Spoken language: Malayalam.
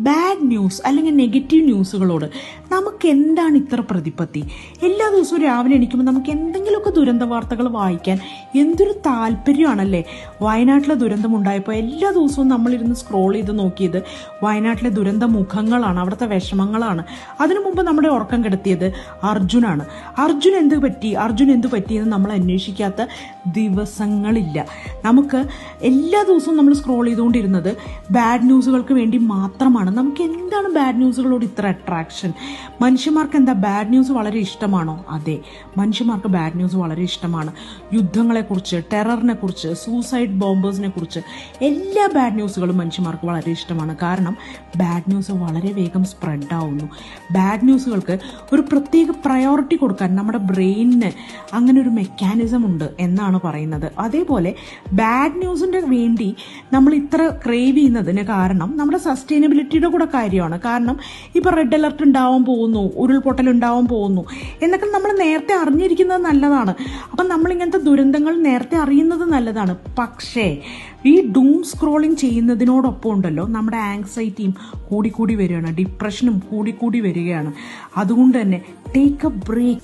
ബാഡ് ന്യൂസ് അല്ലെങ്കിൽ നെഗറ്റീവ് ന്യൂസുകളോട് നമുക്ക് എന്താണ് ഇത്ര പ്രതിപത്തി? എല്ലാ ദിവസവും രാവിലെ എണീക്കുമ്പോൾ നമുക്ക് എന്തെങ്കിലുമൊക്കെ ദുരന്ത വാർത്തകൾ വായിക്കാൻ എന്തൊരു താല്പര്യമാണല്ലേ? വയനാട്ടിലെ ദുരന്തം ഉണ്ടായപ്പോൾ എല്ലാ ദിവസവും നമ്മളിരുന്ന് സ്ക്രോൾ ചെയ്ത് നോക്കിയത് വയനാട്ടിലെ ദുരന്ത മുഖങ്ങളാണ് അവിടുത്തെ വിഷമങ്ങളാണ്. അതിനു മുമ്പ് നമ്മുടെ ഉറക്കം കെടുത്തിയത് അർജുനാണ്. അർജുൻ എന്ത് പറ്റി? അർജുൻ എന്ത് പറ്റിയെന്ന് നമ്മൾ അന്വേഷിക്കാത്ത ദിവസങ്ങളില്ല. നമുക്ക് എല്ലാ ദിവസവും നമ്മൾ സ്ക്രോൾ ചെയ്തുകൊണ്ടിരുന്നത് ബാഡ് ന്യൂസുകൾക്ക് വേണ്ടി മാത്രമാണ്. നമുക്ക് എന്താണ് ബാഡ് ന്യൂസുകളോട് ഇത്ര അട്രാക്ഷൻ മനുഷ്യന്മാർക്ക് എന്താ ബാഡ് ന്യൂസ് വളരെ ഇഷ്ടമാണോ? അതെ. മനുഷ്യന്മാർക്ക് ബാഡ് ന്യൂസ് വളരെ ഇഷ്ടമാണ്. യുദ്ധങ്ങളെക്കുറിച്ച് ടെററിനെ കുറിച്ച് സൂസൈഡ് ബോംബേഴ്സിനെ കുറിച്ച് എല്ലാ ബാഡ് ന്യൂസുകളും മനുഷ്യന്മാർക്ക് വളരെ ഇഷ്ടമാണ്. കാരണം ബാഡ് ന്യൂസ് വളരെ വേഗം സ്പ്രെഡ് ആവുന്നു. ബാഡ് ന്യൂസുകൾക്ക് ഒരു പ്രത്യേക പ്രയോറിറ്റി കൊടുക്കാൻ നമ്മുടെ ബ്രെയിനിന് അങ്ങനെ ഒരു മെക്കാനിസം ഉണ്ട് എന്നാണ് പറയുന്നത്. അതേപോലെ ബാഡ് ന്യൂസിന്റെ വേണ്ടി നമ്മൾ ഇത്ര ക്രേവ് ചെയ്യുന്നതിന് കാരണം നമ്മുടെ സസ്റ്റൈനബിലിറ്റിയുടെ കൂടെ കാര്യമാണ്. കാരണം ഇപ്പോൾ റെഡ് അലർട്ട് ഉണ്ടാവാൻ പോകുന്നു ഉരുൾപൊട്ടൽ ഉണ്ടാവാൻ പോകുന്നു. എന്നൊക്കെ നമ്മൾ നേരത്തെ അറിഞ്ഞിരിക്കുന്നത് നല്ലതാണ്. അപ്പം നമ്മളിങ്ങനത്തെ ദുരന്തങ്ങൾ നേരത്തെ അറിയുന്നത് നല്ലതാണ്. പക്ഷേ ഈ ഡൂം സ്ക്രോളിംഗ് ചെയ്യുന്നതിനോടൊപ്പം ഉണ്ടല്ലോ നമ്മുടെ ആങ്സൈറ്റിയും കൂടിക്കൂടി വരികയാണ്. ഡിപ്രഷനും കൂടിക്കൂടി വരികയാണ്. അതുകൊണ്ട് തന്നെ ടേക്ക് എ ബ്രേക്ക്